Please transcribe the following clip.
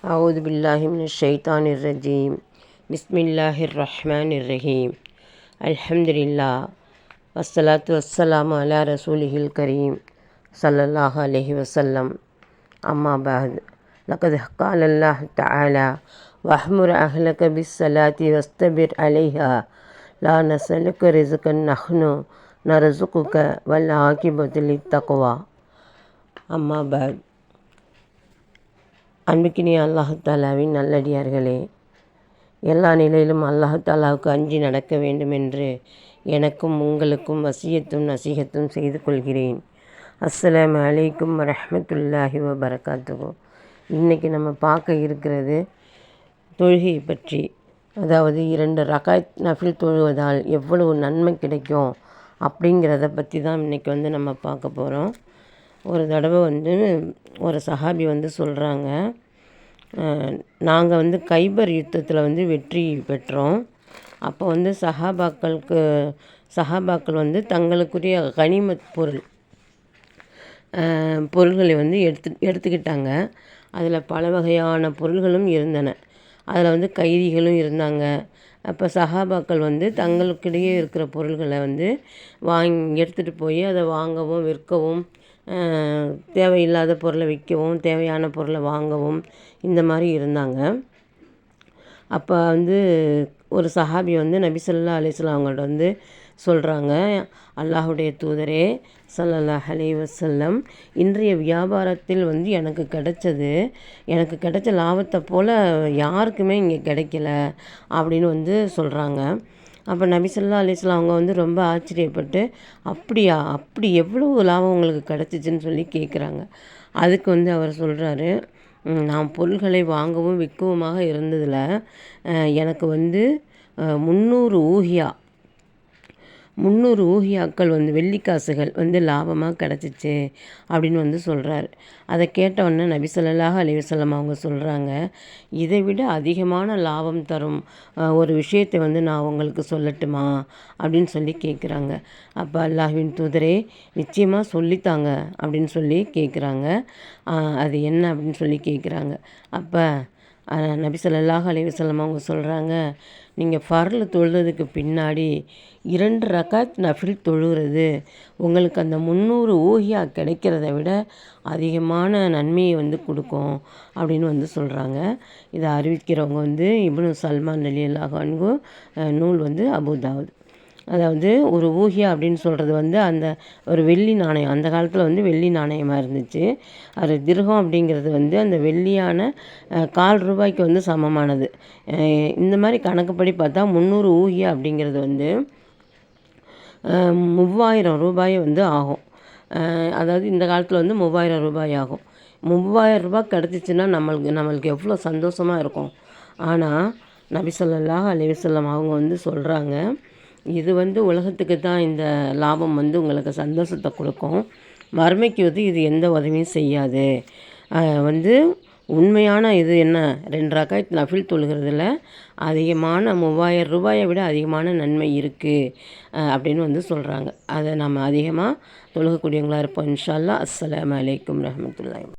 أعوذ بالله من الشيطان الرجيم. بسم الله الرحمن الرحيم. الحمد لله والصلاة والسلام على رسوله الكريم صلى الله عليه وسلم. أما بعد لقد قال الله تعالى وأحمر أهلك بالصلاة واستبر عليها. لا نسألك رزقا نحن نرزقك والعاقبة للتقوى. أما بعد அன்புக்கினி அல்லாஹாலாவின் நல்லடியார்களே எல்லா நிலையிலும் அல்லாஹாலாவுக்கு அஞ்சி நடக்க வேண்டும் என்று எனக்கும் உங்களுக்கும் வசியத்தும் நசீகத்தும் செய்து கொள்கிறேன். அஸ்லாம் அலைக்கும் வரமத்துல்லாஹி வபரகாத்துகோ இன்றைக்கி நம்ம பார்க்க இருக்கிறது தொழுகையை பற்றி. அதாவது இரண்டு ரகாத் நஃபில் தொழுவதால் எவ்வளவு நன்மை கிடைக்கும் அப்படிங்கிறத பற்றி தான் இன்றைக்கி வந்து நம்ம பார்க்க போகிறோம் ஒரு தடவை வந்து ஒரு சஹாபி வந்து சொல்கிறாங்க நாங்கள் வந்து கைபர் யுத்தத்தில் வந்து வெற்றி பெற்றோம். அப்போ வந்து சஹாபாக்களுக்கு சஹாபாக்கள் வந்து தங்களுக்குரிய கனிமத் பொருள் பொருள்களை வந்து எடுத்து எடுத்துக்கிட்டாங்க. அதில் பல வகையான பொருள்களும் இருந்தன. அதில் வந்து கைதிகளும் இருந்தாங்க. அப்போ சஹாபாக்கள் வந்து தங்களுக்கிடையே இருக்கிற பொருள்களை வந்து வாங்கி எடுத்துகிட்டு போய் அதை வாங்கவும் விற்கவும் தேவையில்லாத பொருளை விற்கவும் தேவையான பொருளை வாங்கவும் இந்த மாதிரி இருந்தாங்க. அப்போ வந்து ஒரு சஹாபி வந்து நபி சொல்லா அலிஸ்லாம் அவங்கள்ட்ட வந்து சொல்கிறாங்க அல்லாஹுடைய தூதரே சல்லல்லாஹ் அலி வசல்லம் இன்றைய வியாபாரத்தில் வந்து எனக்கு கிடைச்சது எனக்கு கிடைச்ச லாபத்தை போல் யாருக்குமே இங்கே கிடைக்கல அப்படின்னு வந்து சொல்கிறாங்க அப்போ நபிசல்லா அலிஸ்லாம் அவங்க வந்து ரொம்ப ஆச்சரியப்பட்டு அப்படியா? அப்படி எவ்வளோ லாபம் உங்களுக்கு கிடச்சிச்சின்னு சொல்லி கேட்குறாங்க அதுக்கு வந்து அவர் சொல்கிறாரு நான் பொருள்களை வாங்கவும் விற்கவுமாக இருந்ததில் எனக்கு வந்து முந்நூறு ஊகியா முந்நூறு ஊகியாக்கள் வந்து வெள்ளிக்காசுகள் வந்து லாபமாக கிடச்சிச்சு அப்படின்னு வந்து சொல்கிறாரு அதை கேட்டவுடனே நபி அலிவசல்லம் அவங்க சொல்கிறாங்க இதை விட அதிகமான லாபம் தரும் ஒரு விஷயத்தை வந்து நான் உங்களுக்கு சொல்லட்டுமா? அப்படின்னு சொல்லி கேட்குறாங்க அப்போ அல்லாஹின் தூதரே நிச்சயமாக சொல்லித்தாங்க அப்படின்னு சொல்லி கேட்குறாங்க அது என்ன அப்படின்னு சொல்லி கேட்குறாங்க அப்போ நபி சொல்லாஹ் அலிவசல்லம் அவங்க சொல்கிறாங்க நீங்கள் ஃபரில் தொழுதுக்கு பின்னாடி இரண்டு ரகாத் நஃபில் தொழுகிறது உங்களுக்கு அந்த முந்நூறு ஊகியா கிடைக்கிறத விட அதிகமான நன்மையை வந்து கொடுக்கும் அப்படின்னு வந்து சொல்கிறாங்க இதை அறிவிக்கிறவங்க வந்து இப்னு சல்மான் அலி அல்லாஹான்கு நூல் வந்து அபுதாவுத் அதாவது ஒரு ஊகியா அப்படின்னு சொல்கிறது வந்து அந்த ஒரு வெள்ளி நாணயம். அந்த காலத்தில் வந்து வெள்ளி நாணயமாக இருந்துச்சு. அது திருகம் அப்படிங்கிறது வந்து அந்த வெள்ளியான கால் ரூபாய்க்கு வந்து சமமானது. இந்த மாதிரி கணக்குப்படி பார்த்தா முந்நூறு ஊகியா அப்படிங்கிறது வந்து மூவாயிரம் ரூபாய் வந்து ஆகும். அதாவது இந்த காலத்தில் வந்து மூவாயிரம் ரூபாய் ஆகும். மூவாயிரம் ரூபாய் கிடச்சிச்சின்னா நம்மளுக்கு நம்மளுக்கு எவ்வளோ சந்தோஷமாக இருக்கும். ஆனால் நபி சொல்லாஹ் அலிவசல்லம் அவங்க வந்து சொல்கிறாங்க இது வந்து உலகத்துக்கு தான் இந்த லாபம் வந்து உங்களுக்கு சந்தோஷத்தை கொடுக்கும். வறுமைக்கு வந்து இது எந்த உதவியும் செய்யாது. வந்து உண்மையான இது என்ன? ரெண்டு ரகாயத் நஃபில் தொழுகிறதுல அதிகமான மூவாயிரம் ரூபாயை விட அதிகமான நன்மை இருக்குது அப்படின்னு வந்து சொல்கிறாங்க அதை நம்ம அதிகமாக தொழுகக்கூடியவங்களாக இருப்போம். இன்ஷால்லா அஸ்லாம் வலைக்கம் ரஹமத்துல்லாய்